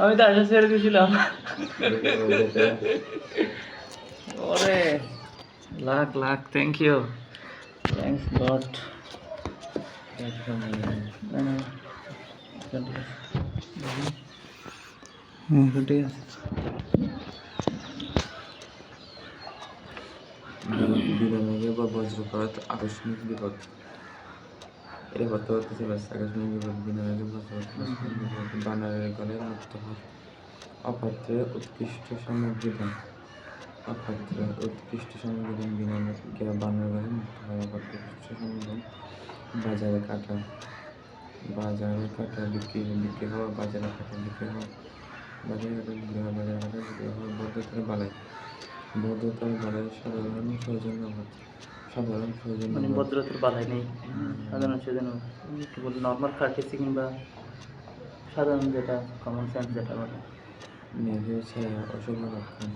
আমি তো আশা ছেড়ে দিয়েছিলাম। ওরে lakh lakh thank you thanks God ঠিক আছে। বিনা বা বজ্রপাত, আকস্মিক বিপদ। এটা করতে করতে চলে আসছে আকস্মিক বিপদ বিনা বজ্রপাত বানারের গলে মুক্ত হয়। অপাত্রে উৎকৃষ্ট সামগ্রী দান অপাত্রে উৎকৃষ্ট সামগ্রী দান বিনা মেঘে বানার গলে মুক্ত হয়। অপাত্রে উৎকৃষ্ট সামগ্রী বাজারে কাটা। বাজারে কাটা বিক্রি বিক্রি হওয়া, বাজারে কাটা বিক্রি হওয়া। বাজারে কাটা বিক্রি হওয়া, বাজারে কাটা বিক্রি হওয়া বদ্ধতার বালাই। বদ্ধতার বালাই সাধারণ সৌজন্য সাধারণ সৌজন্য মানে ভদ্রতার বালাই নেই। সাধারণ সেজন্য কি বলি নর্মাল কার্টেসি কিংবা সাধারণ যেটা কমন সেন্স যেটা বলে। মেঘের ছায়া অশুভ লক্ষণ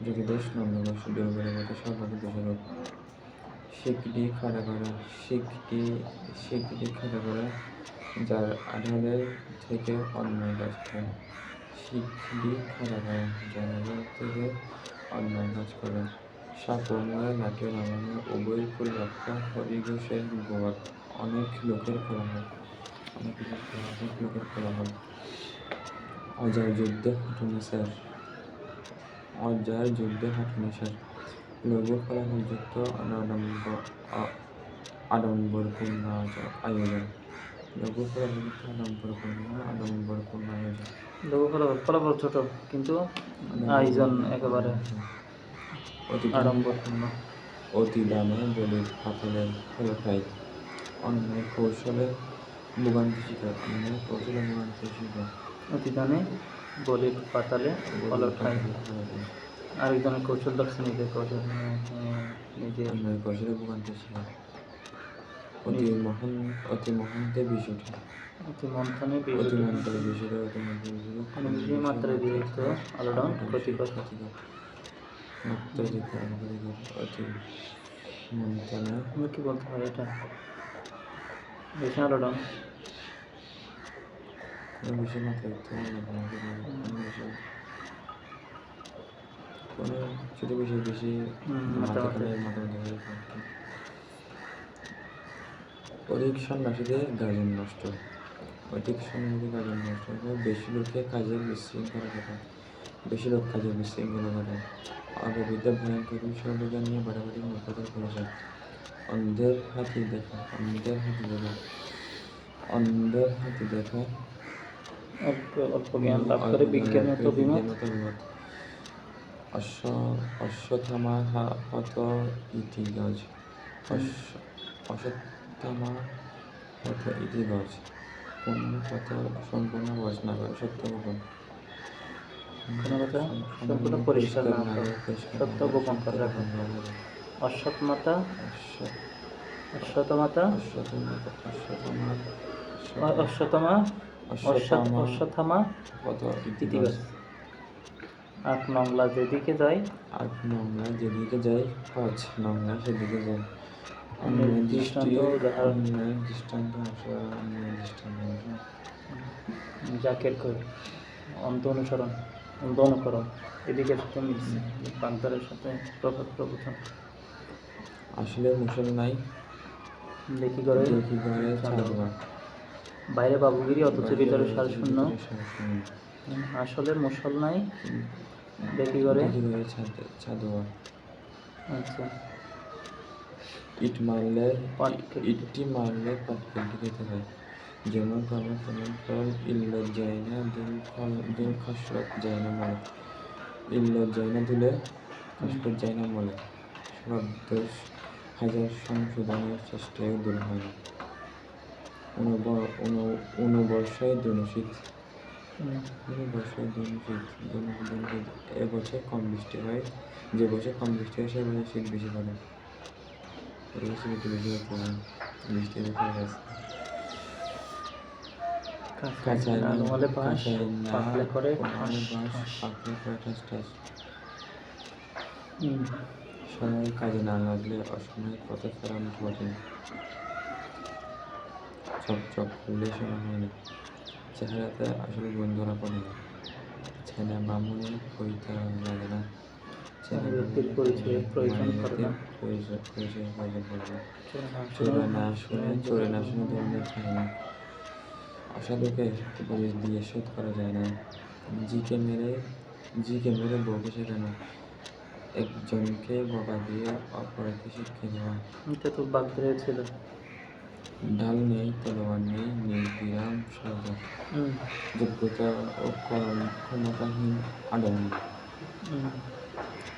যদি দোষ নন্দবর্ষ দেবগড়ের মতো সর্বাধিক দোষারোপ শিখটি খাড়া করা শিখটি শিখটি খাড়া করা যার আধারের থেকে অন্যায় করে শিখটি খাড়া করা যার আধার থেকে অন্যায় কাজ করে। সাপময় নাটে নামানো উভয় ফুল রক্ষা হরিঘোষের গোয়ার অনেক লোকের করা হয় অনেক অনেক লোকের করা হয় অজয় যুদ্ধে হাঁটুনি স্যার। অজয় যুদ্ধে হাঁটুনি স্যার। লঘু ফলাফলযুক্ত অনাডম্বর আডম্বরপূর্ণ আয়োজন লঘু ফলাফলযুক্ত আডম্বরপূর্ণ আডম্বরপূর্ণ আয়োজন। লোক ফলাফল ফলাফল ছোট কিন্তু আয়োজন একেবারে অতি আড়ম্বরপূর্ণ। অতি দামে বলির পাথরের ফল খাই অন্যায় কৌশলে ভোগান্তি শিকার অন্যায় কৌশলে ভোগান্তি শিকার। অতিদানে বলির পাতালে ফল খায়। আরেকজনের কৌশল দর্শন নিজের কৌশল নিজের কৌশলে ভোগান্তি শিকার। অতি মহান অতি মহান্তে বিষয়টি অতি মন্থনে অতি বিরোধী মন্ত্রে বিষয়টা অতি মন্ত্রে মানে বেশি মাত্রায় বিরক্ত আলোড়ন ক্ষতিকর। মাত্রাধিক অতি মন্ত্রণা আমরা কি বলতে হয় এটা? বেশি আলোড়ন। কোনো বিষয় মাথায় রাখতে হবে না কোনো বিষয় কোনো ছোটো বিষয় বেশি হুম, মাথা মাথা খেলে মাথা মাথা হয়ে যায়। অধিক সন্ন্যাসীদের গাজন নষ্ট। অধিক সন্ন্যাসীদের গাজন নষ্ট বেশি লোকে কাজে বিশৃঙ্খলা ঘটায় বেশি লোক কাজে বিশৃঙ্খলা ঘটায়। অপবিদ্যা ভয়ঙ্কর সর্বজ্ঞান নিয়ে বাড়াবাড়ি মূর্খতার পরিচয় অন্ধের হাতি দেখা অন্ধের হাতি দেখা অন্ধের হাতি দেখা। অল্প জ্ঞান লাভ করে মতো অশ্ব হত অশ্ব- হত ইতি গজ কোন পথ সম্পূর্ণ বস না করে সত্য গোপন কোনো কথা সম্পূর্ণ পরিষ্কার না করে সত্য গোপন করে রাখা অশ্বৎ মাতা অশ্ব- অশ্বত মাতা অশ্বতমা অশ্বৎ অশ্বত্থামা? অশ্বত্থামা। হত ইতি ইতি গজ গজ। আট নংলা যেদিকে যায়। আট নংলা যেদিকে যায় পাঁচ নোংরা সেদিকে যায়। জাকের কই অন্ত অনুসরণ অন্ত অনুকরণ। এদিকে মিলছে প্রান্তরের সাথে প্রভাত প্রবচন আসলে মুসল নাই। দেখি করে দেখি করে বাইরে বাবুগিরি অথচ ভিতরে সার শূন্য। আসলে মুসল নাই। দেখি করে। ছাদোয়া আচ্ছা। ইট মারলে পাটকেল। ইটটি মারলে পাটকেলটি খেতে হয়। যেমন কর্ম তেমন ফল ইল্লত যায় না দিন ফল দিন খসরত যায় না মলে ইল্লত যায় না দিলে খসরত যায় না মলে সব দোষ হাজার সংশোধনের চেষ্টায় দূর হয় না। অনুব- অনু- অনুবর্ষায় দনুশীত। হুম, অনুবর্ষায় দনুশীত। দনু- দনুশীত। এবছর কম বৃষ্টি হয় যে বছর কম বৃষ্টি হয় সে বছর শীত বেশি পড়ে। হয়ে পাকলে করে ঠাস বাঁশ ঠাস। পাকলে করে ঠাস ঠাস সময় কাজে না লাগলে অসময়ে পথে ফেরানো কঠিন চক চক করলে শোনা হয় না চেহারাতে আসলে গুণ ধরা পড়ে না ছেলে বামুনে কইতে লাগে না ছেলে ব্যক্তির পরিচয়ের প্রয়োজন না। পরিচয় পরিচয়ের প্রয়োজন পড়ে না। চোরে না শুনে চোরে না শুনে ধর্মের খায় না। অসাধুকে উপদেশ দিয়ে শোধ করা যায় না। জিকে মেরে জিকে মেরে বউকে শেখানো। একজনকে বকা দিয়ে অপরকে শিক্ষা দেওয়া। এটা তো বাগদারে ছিল। ঢাল নেই তলোয়ার নেই নির্বিরাম সর্ব। যোগ্যতা ও কর্ম ক্ষমতাহীন হুম।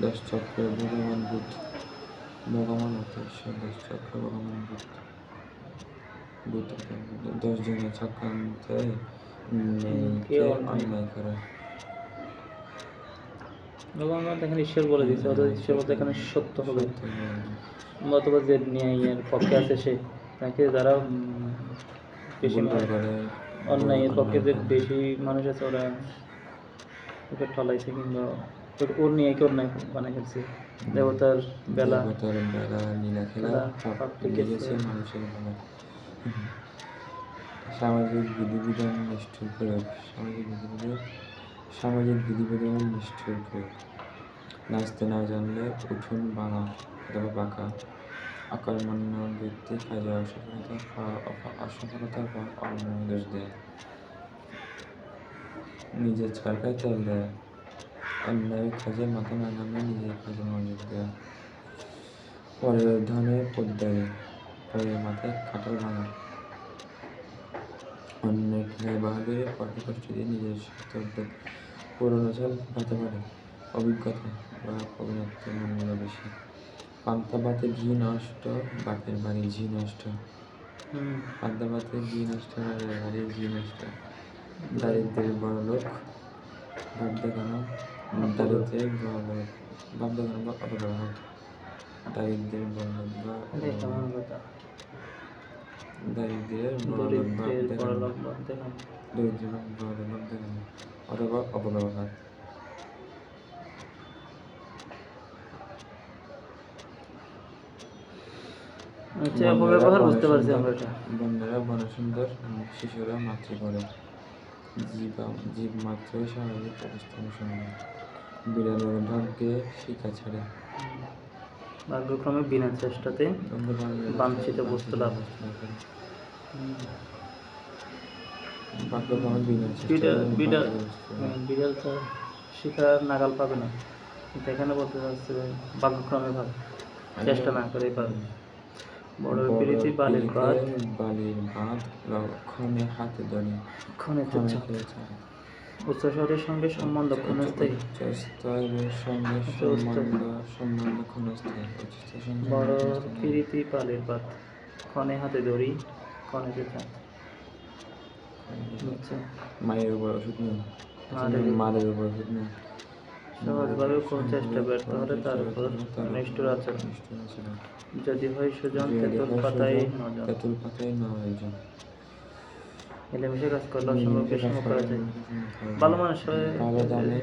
দশ চক্রে ভগবান বুধ ভগবান উদ্দেশ্য দশ চক্রে ভগবান বুধ বুধ দশ জনের চক্রান্তে অন্যায়? করে। ভগবান এখানে ঈশ্বর বলে দিচ্ছে অথচ ঈশ্বর বলতে এখানে সত্য হবে। অথবা যে ন্যায়ের পক্ষে আছে সে তাকে যারা বেশি অন্যায়ের পক্ষে যে বেশি মানুষ আছে ওরা ওকে ঠলাইছে কিংবা ওর- ওর নিয়ে কি অন্যায় বানাই ফেলছে। দেবতার বেলা। দেবতার বেলা নীলা খেলা লেগেছে। মানুষের বেলা। সামাজিক বিধিবিধান নিষ্ঠুর প্রয়োগ সামাজিক বিধিবিধান সামাজিক বিধিবিধান নিষ্ঠুর প্রয়োগ নাচতে না জানলে উঠুন বাঙা অথবা বাঁকা। অকর্মণ্য ব্যক্তি কাজে অসফলতা অসফলতার পর অন্যদের দেয়। নিজের চরকায় তেল দেয়। অন্যায় কাজে মাথা না ঘামিয়ে নিজের কাজে মনোযোগ দেয় পরের ধনে পদ্মারে পরের মাথায় কাটাল ভাঙা অন্যের খেলায় বাহাদুরে পরকে কষ্ট দিয়ে নিজের সতর্ক পুরনো চাল হতে পারে। অভিজ্ঞতা বা অভিনত্বের মূল্য বেশি। পান্তা ভাতে ঘি নষ্ট বাপের বাড়ি ঘি নষ্ট। পান্তা ভাতে ঘি নষ্ট বাপের বাড়ি ঘি নষ্ট। দারিদ্রের বড় লোক ভাব দেখানো দারিদ্রের বড় লোক ভাব দেখানো বা অপব্যবহার দারিদ্রের বড় লোক বা এটা কেমন কথা দারিদ্রের বড় লোক ভাব দরিদ্রের দেখানো বড়লোক বাদ দেখানো দরিদ্রের বড় লোক ভাব দেখানো অথবা অপব্যবহার আচ্ছা অপব্যবহার বুঝতে পারছি আমরা এটা বন্ধুরা বন সুন্দর শিশুরা মাতৃ করে জীব জীব মাত্রই স্বাভাবিক অবস্থান সম্ভব বিড়ালের ভাগ্যে শিকা ছাড়ে। ভাগ্যক্রমে বিনা চেষ্টাতে বাঞ্ছিত বস্তু লাভ। ভাগ্যক্রমে বিনা বিড়াল বিড়াল তো শিকার নাগাল পাবে না। কিন্তু এখানে বলতে চাচ্ছে ভাগ্যক্রমে ভাবে চেষ্টা না করেই পাবে। বড় বালির বালির বাঁধ লক্ষণে হাতে ধরে। ক্ষণে সঙ্গে সম্বন্ধ ক্ষণস্থায়ী। উচ্চস্তরের সঙ্গে সম্বন্ধ সম্বন্ধ ক্ষণস্থায়ী। বড়। প্রীতি বালির ক্ষণে হাতে ধরি ক্ষণে বুঝছ মায়ের উপর ওষুধ নেই মায়ের মাদের উপর ওষুধ নেই সহজভাবে কোনো চেষ্টা ব্যর্থ হলে তার উপর নিষ্ঠুর আচরণ। যদি হয় সুজন তেঁতুল পাতায় নজন তেঁতুল পাতায় নজন মিলেমিশে কাজ করলে অসম্ভব সম্ভব করা যায়। ভালো মানুষ হয়ে ভালো দামে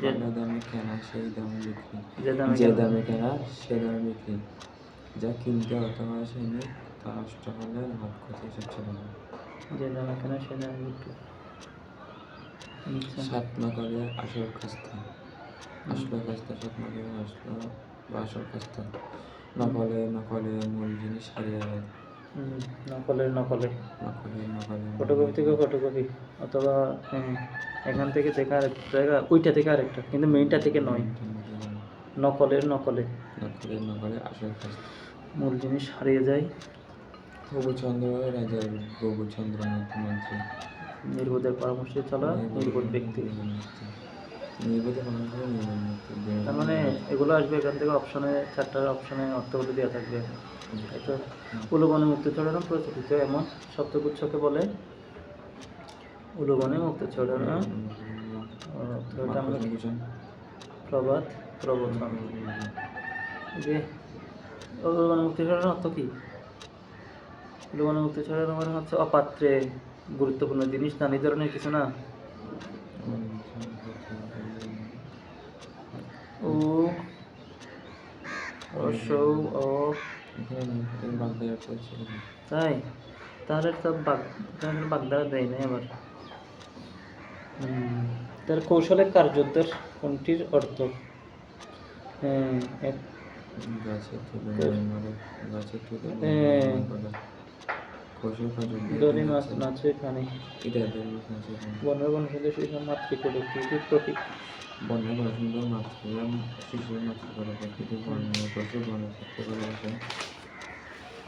যে- দামে কেনা সেই দামে বিক্রি। যে দামে যে কেনা- সে দামে বিক্রি। যা কিনতে অত আসেনি তা নষ্ট হলে লাভ ক্ষতি সবচেয়ে ভালো যে দামে কেনা সে দামে বিক্রি। সাত না করে আসল খাস্তা। আসল খাস্তা সাত না করে আসল বা আসল খাস্তা। নকলে নকলে মূল জিনিস হারিয়ে যায়। নকলের নকলে ফটোকপি থেকে ফটোকপি অথবা এখান থেকে দেখা আরেক জায়গা ওইটা থেকে আরেকটা কিন্তু মেইনটা থেকে নয়। নকলের নকলে নকলে। নকলে আসল খাস্তা। মূল জিনিস হারিয়ে যায়। প্রভুচন্দ্র রাজার প্রভুচন্দ্র মুখ্যমন্ত্রী নির্বোধের পরামর্শে চলা নির্বোধ ব্যক্তি। তার মানে এগুলো আসবে এখান থেকে অপশনে চারটা অপশনে অর্থগুলো দেওয়া থাকবে। তো? উলুবনে মুক্ত ছড়ানো প্রচলিত এমন, শব্দগুচ্ছকে বলে উলুবনে মুক্ত ছড়ানো প্রবাদ প্রবচন যে উলুবনে মুক্তি ছড়ানো অর্থ কি? উলুবনে মুক্ত ছড়ানো মানে হচ্ছে অপাত্রে। গুরুত্বপূর্ণ জিনিস। না এই ধরনের কিছু না। ও কৌশল তাই? তাহলে তো বাগ বাগদারা দেয় না আবার। হুম, তার কৌশলের কার্যোদ্ধার কোনটির অর্থ? হ্যাঁ। দড়ি মাছ নাচে এটা দড়ি মাছ নাচে এখানে বনের শিশু প্রতীক সুন্দর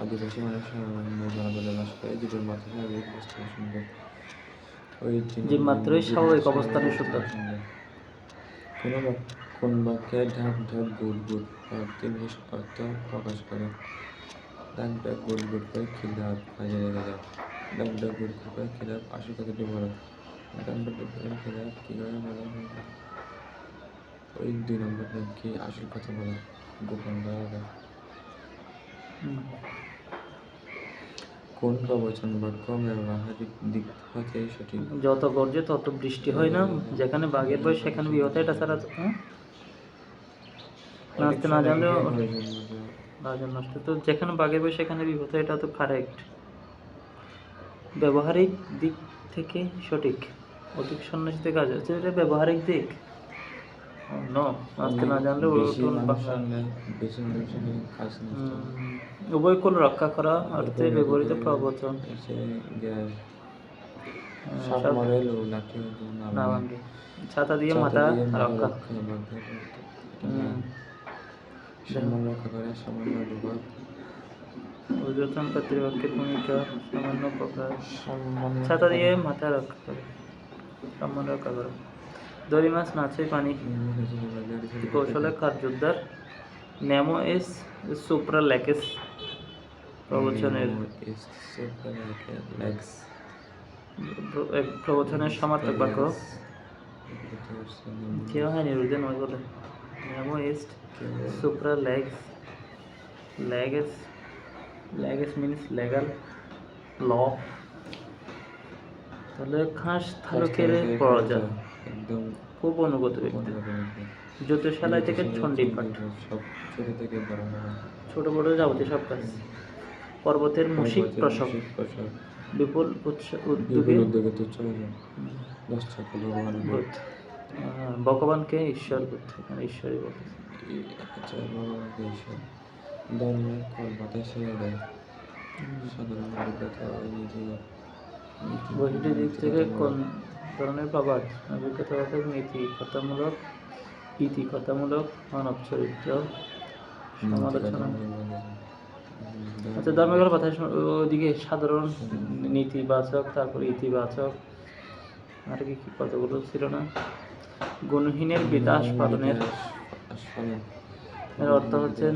আদিবাসী মানুষ জনবলে বাস করে জীবের মাথা স্বাভাবিক অবস্থায় সুন্দর। ওই জীব মাত্রই স্বাভাবিক অবস্থানে সুন্দর। কোনো কোন বাক্যে ঢাক ঢাক গুড় গুড় জিনিস অর্থ প্রকাশ করে। ডাক গুড় গুড় করে খিলাপ কাজে লেগে যায় ডাক ডাক গুড় গুড় করে খিলাপ আসল কথাটি বলো ডাক ডাক গুড় করে খিলাপ কী করে বলা হয়? ওই দুই নম্বরটা কি আসল কথা বলা গোপন করা কোন প্রবচন বাক্য ব্যবহারিক দিক হতে সঠিক? যত গর্জে তত বৃষ্টি হয় না যেখানে বাঘের বয়স সেখানে বিহত এটা ছাড়া হ্যাঁ? নাচতে না জানলেও রাজন নষ্ট। তো যেখানে বাঘের বয়স সেখানে বিপদ এটা তো কারেক্ট ব্যবহারিক দিক থেকে সঠিক। অধিক সন্ন্যাসীতে কাজ হচ্ছে এটা ব্যবহারিক দিক। ন। হুম, উভয় রক্ষা করা অর্থে ব্যবহৃত প্রবচন। ছাতা দিয়ে মাথা দিয়ে মাথা রক্ষা। সম্মান রক্ষা করে সামান্য বিভাগ ঊর্ধ্বতন কর্তৃপক্ষের ভূমিকা সামান্য প্রকাশ সম্মান ছাতা দিয়ে মাথা রক্ষা করে সম্মান রক্ষা করে। দড়ি মাছ নাচে পানি। কৌশলে কার্যোদ্ধার নেমো এস সুপ্রা ল্যাকেস প্রবচনের প্রবচনের সমর্থক বাক্য। কেউ হয় নিরুদ্ধে নয় বলে। নেমো এস সুপ্রা লেগস লেগেস লেগেস মিনস লেগাল ল তাহলে খাস থালুকের পরাজা একদম খুব অনুগত ব্যক্তি। জ্যোতিষালয় থেকে ছন্ডি পাঠ। সব ছোট থেকে বড় ছোট বড় যাবতীয় সব কাজ। পর্বতের মুশিক প্রসব। বিপুল উদ্যোগে উদ্যোগে তুচ্ছ দশ টাকা ভগবান ভগবানকে ঈশ্বর এখানে ঈশ্বরই বলতে ধর্মের কল বাতাসে দেয়? সাধারণ অভিজ্ঞতা ও নীতি বহির দিক থেকে কোন ধরনের প্রবাদ? অভিজ্ঞতাবাদক নীতি কথামূলক ইতিকথামূলক মানব চরিত্র সমালোচনা। আচ্ছা ধর্মগুলোর কথা ওদিকে সাধারণ নীতিবাচক তারপর ইতিবাচক। আর কি কি কতগুলো ছিল না? গুণহীনের বিকাশ পালনের এর অর্থ হচ্ছে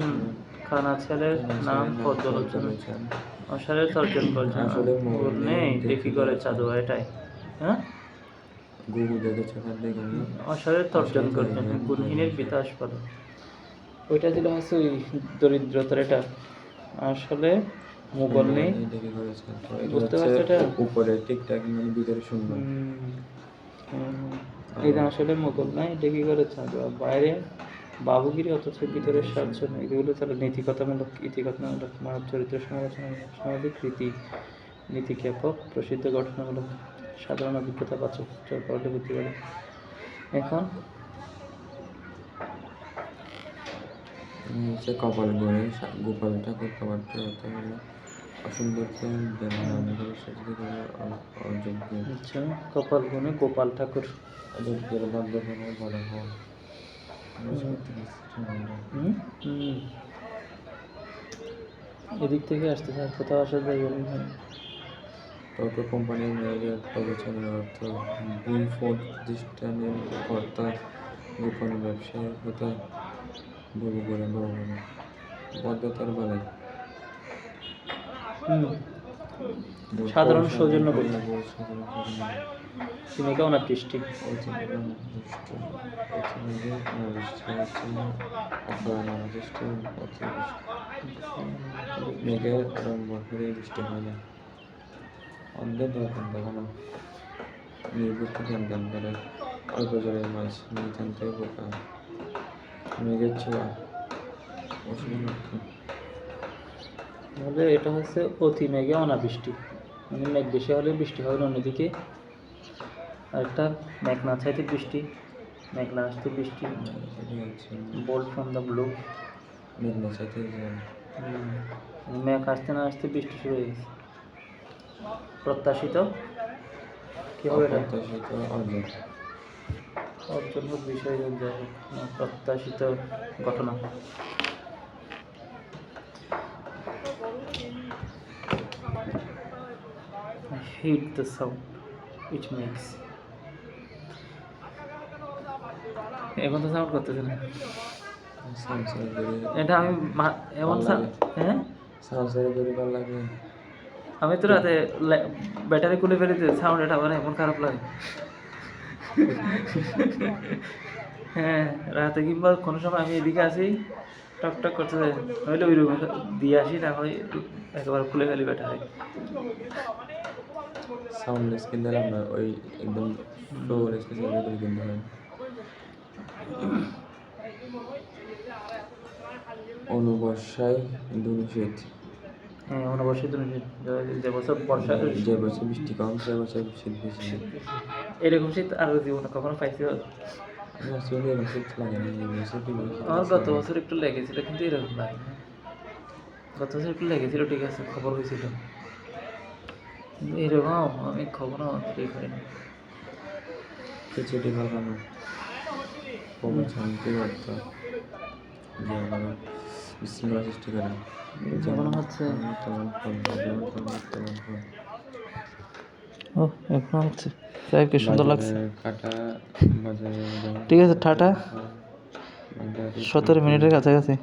খানা ছেলের নাম পদ্মলোচন। অসারের তর্জন করছে। আসলে নেই দেখি করে চাঁদু এটাই। হ্যাঁ? অসারের তর্জন করছে। গুণহীনের বিকাশ পালন ওইটা ছিল হচ্ছে ওই দরিদ্রতার এটা। আসলে মোগল নেই। বুঝতে পারছ এটা? উপরে ঠিকঠাক মানে ভিতরে শূন্য। এটা আসলে মোগল নাই এটা কি করে চাঁদু বাইরে বাবুগিরি অথচ ভিতরে স্বার্থ নেই এগুলো তাহলে নীতিকথামূলক ইতিকথামূলক মানব চরিত্র সমালোচনা সামাজিক রীতি নীতি জ্ঞাপক প্রসিদ্ধ ঘটনামূলক সাধারণ অভিজ্ঞতা বাচক পড়লে বুঝতে পারে এখন হচ্ছে কপাল গড়ে গোপাল ঠাকুর খাবারটা হতে হলো অসুন্দরকে অযোগ্য। আচ্ছা কপাল গুণে গোপাল ঠাকুর। অযোগ্যের বলা হয়। হুম এদিক থেকে আসতে স্যার কোথাও আসার জায়গা নেই। টোটো কোম্পানির ম্যানেজার প্রবচনের অর্থ প্রতিষ্ঠানের কর্তা গোপন ব্যবসায়ের কথা ভুল করে ভগবান বদ্ধতার বেলায়। সাধারণ পৌঁছানো, সৌজন্যবোধ। ভূমিকা। মেঘের আরম্ভ করে বৃষ্টি হয় না। অন্ধের দরকার দেখানো করে অল্প জলের মাছ নিতান্তই বোকা। মেঘের ছোঁয়া লক্ষণ তাহলে এটা হচ্ছে অতি মেঘে অনাবৃষ্টি। মানে মেঘ বেশি হলে বৃষ্টি হবে না অন্যদিকে আরেকটা মেঘ না চাইতে বৃষ্টি মেঘ না আসতে বৃষ্টি বোল্ড ফ্রম দ্য ব্লু মেঘনা যে মেঘ আসতে না আসতে বৃষ্টি শুরু হয়ে গেছে। প্রত্যাশিত? কি হবে এটা? অর্জন। অর্জন হোক বিষয় যাই প্রত্যাশিত ঘটনা। Hate the sound which makes এখন তো সাউন্ড করতেছে না। এটা আমি এমন। হ্যাঁ? লাগে। আমি তো রাতে ব্যাটারি খুলে ফেলেছি সাউন্ড এটা আমার এমন খারাপ লাগে। হ্যাঁ রাতে কিংবা কোনো সময় আমি এদিকে আসি টক টক করতে যাই। নইলে ওই রুমে দিয়ে আসি না হয় একেবারে খুলে ফেলি ব্যাটারি। সাউন্ডলেস কিনতে ওই একদম সেভে কিনতে হয়। অনুবর্ষায় দুনিশীত হ্যাঁ অনবশ্যই তুমি যে বছর বর্ষা যে বছর বৃষ্টি কম সে বছর শীত বেশি এরকম শীত আর জীবনে কখনো পাইছি না। আমার গত বছর একটু লেগেছিল কিন্তু এরকম না। গত বছর একটু লেগেছিল ঠিক আছে খবর হয়েছিল। এরকম আমি কখনো ফিল করিনি কিছুটি ভালো প্রবল শান্তি অর্থ যে আমরা বিশৃঙ্খলা সৃষ্টি করে। যেমন হচ্ছে তেমন যেমন তেমন ও এখন হচ্ছে। সাহেবকে সুন্দর লাগছে। কাটা ঠিক আছে টাটা। সতেরো মিনিটের কাছাকাছি।